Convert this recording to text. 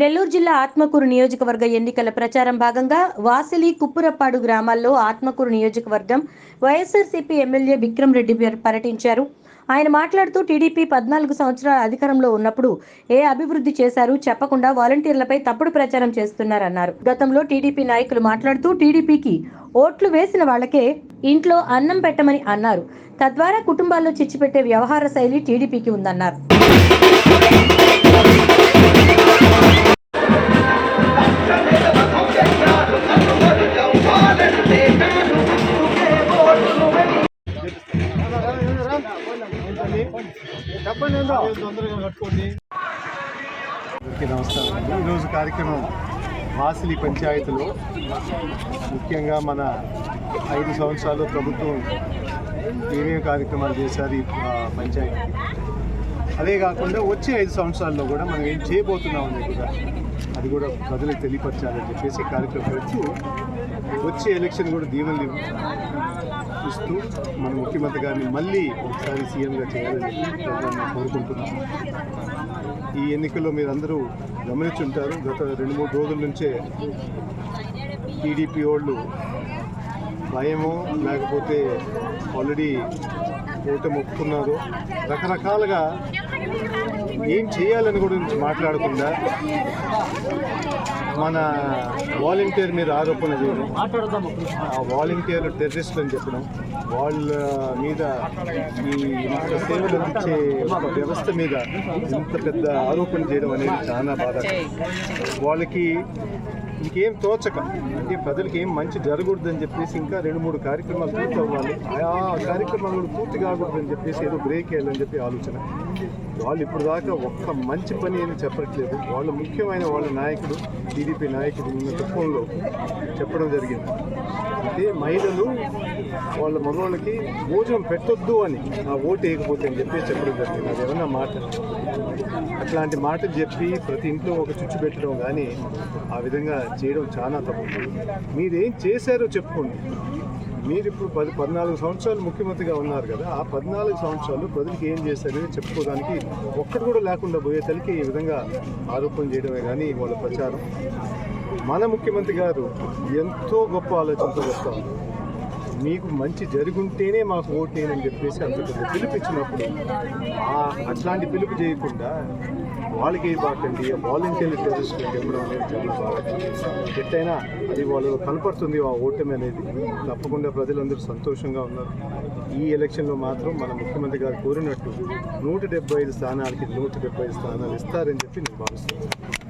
నెల్లూరు జిల్లా ఆత్మకూరు నియోజకవర్గ ఎన్నికల ప్రచారం భాగంగా వాసిలి కుప్పురప్పాడు గ్రామాల్లో ఆత్మకూరు నియోజకవర్గం వైఎస్ఆర్సీపీ ఎమ్మెల్యే విక్రమ్ రెడ్డి పర్యటించారు. ఆయన మాట్లాడుతూ టీడీపీ పద్నాలుగు సంవత్సరాల అధికారంలో ఉన్నప్పుడు ఏ అభివృద్ధి చేశారు చెప్పకుండా వాలంటీర్లపై తప్పుడు ప్రచారం చేస్తున్నారన్నారు. గతంలో టీడీపీ నాయకులు మాట్లాడుతూ టీడీపీకి ఓట్లు వేసిన వాళ్ళకే ఇంట్లో అన్నం పెట్టమని అన్నారు. తద్వారా కుటుంబాల్లో చిచ్చిపెట్టే వ్యవహార శైలి టీడీపీకి ఉందన్నారు. అందరికీ నమస్కారం. అండి ఈరోజు కార్యక్రమం వాసిలి పంచాయతీలో. ముఖ్యంగా మన ఐదు సంవత్సరాలు ప్రభుత్వం ఏమేమి కార్యక్రమాలు చేశారు ఈ పంచాయతీ అదే కాకుండా వచ్చే ఐదు సంవత్సరాల్లో కూడా మనం ఏం చేయబోతున్నాం అనేది కూడా అది కూడా ప్రజలకు తెలియపరచాలని చెప్పేసి కార్యక్రమం పెడుతూ వచ్చే ఎలక్షన్ కూడా దీవెనలు ఇస్తూ మన ముఖ్యమంత్రి గారిని మళ్ళీ ఒకసారి సీఎంగా చేయాలని చెప్పి కోరుకుంటున్నాం. ఈ ఎన్నికల్లో మీరందరూ గమనించుంటారు గత రెండు మూడు రోజుల నుంచే టీడీపీ వాళ్ళు భయమో లేకపోతే ఆల్రెడీ ఓటమి మొక్కుతున్నారు రకరకాలుగా ఏం చేయాలని గురించి మాట్లాడకుండా మన వాలంటీర్ మీద ఆరోపణ చేయడం ఆ వాలంటీర్ టెర్రరిస్టులు అని చెప్పడం వాళ్ళ మీద ఈ సేవలు అందించే ఒక వ్యవస్థ మీద ఇంత పెద్ద ఆరోపణ చేయడం అనేది చాలా బాధ వాళ్ళకి ఇంకేం తోచక అంటే ప్రజలకి ఏం మంచి జరగకూడదని చెప్పేసి ఇంకా రెండు మూడు కార్యక్రమాలు పూర్తి అవ్వాలి ఆ కార్యక్రమాలు పూర్తి కాకూడదని చెప్పేసి ఏదో బ్రేక్ వేయాలని చెప్పి ఆలోచన. వాళ్ళు ఇప్పుడు దాకా ఒక్క మంచి పని అని చెప్పట్లేదు. వాళ్ళ ముఖ్యమైన వాళ్ళ నాయకుడు టీడీపీ నాయకుడు ఉన్న తత్వంలో చెప్పడం జరిగింది. అంటే మహిళలు వాళ్ళ మగవాళ్ళకి భోజనం పెట్టొద్దు అని ఆ ఓటు వేయకపోతే అని చెప్పి చెప్పడం జరిగింది. అది ఏమన్నా మాట? అట్లాంటి మాటలు చెప్పి ప్రతి ఇంట్లో ఒక చుచ్చు పెట్టడం కానీ ఆ విధంగా చేయడం చాలా తప్పు. మీరేం చేశారో చెప్పుకోండి. మీరు ఇప్పుడు పది పద్నాలుగు సంవత్సరాలు ముఖ్యమంత్రిగా ఉన్నారు కదా ఆ పద్నాలుగు సంవత్సరాలు ప్రజలకు ఏం చేశారని చెప్పుకోవడానికి ఒక్కటి కూడా లేకుండా పోయే తల్లికి ఈ విధంగా ఆరోపణ చేయడమే కానీ వాళ్ళ ప్రచారం. మన ముఖ్యమంత్రి గారు ఎంతో గొప్ప ఆలోచనతో వస్తాం మీకు మంచి జరుగుంటేనే మాకు ఓటేనని చెప్పేసి అంత పిలుపు ఇచ్చినప్పుడు అట్లాంటి పిలుపు చేయకుండా వాళ్ళకి ఇంపార్టెంట్ ఈ వాలంటీర్ టెరిస్ట్ చెప్పడం అనేది చాలా బాగా ఎట్టయినా అది వాళ్ళు కనపడుతుంది ఆ ఓటమి అనేది. తప్పకుండా ప్రజలందరూ సంతోషంగా ఉన్నారు. ఈ ఎలక్షన్లో మాత్రం మన ముఖ్యమంత్రి గారు కోరినట్టు నూట డెబ్బై ఐదు స్థానాలకి నూట డెబ్బై ఐదు స్థానాలు ఇస్తారని చెప్పి నేను భావిస్తున్నాను.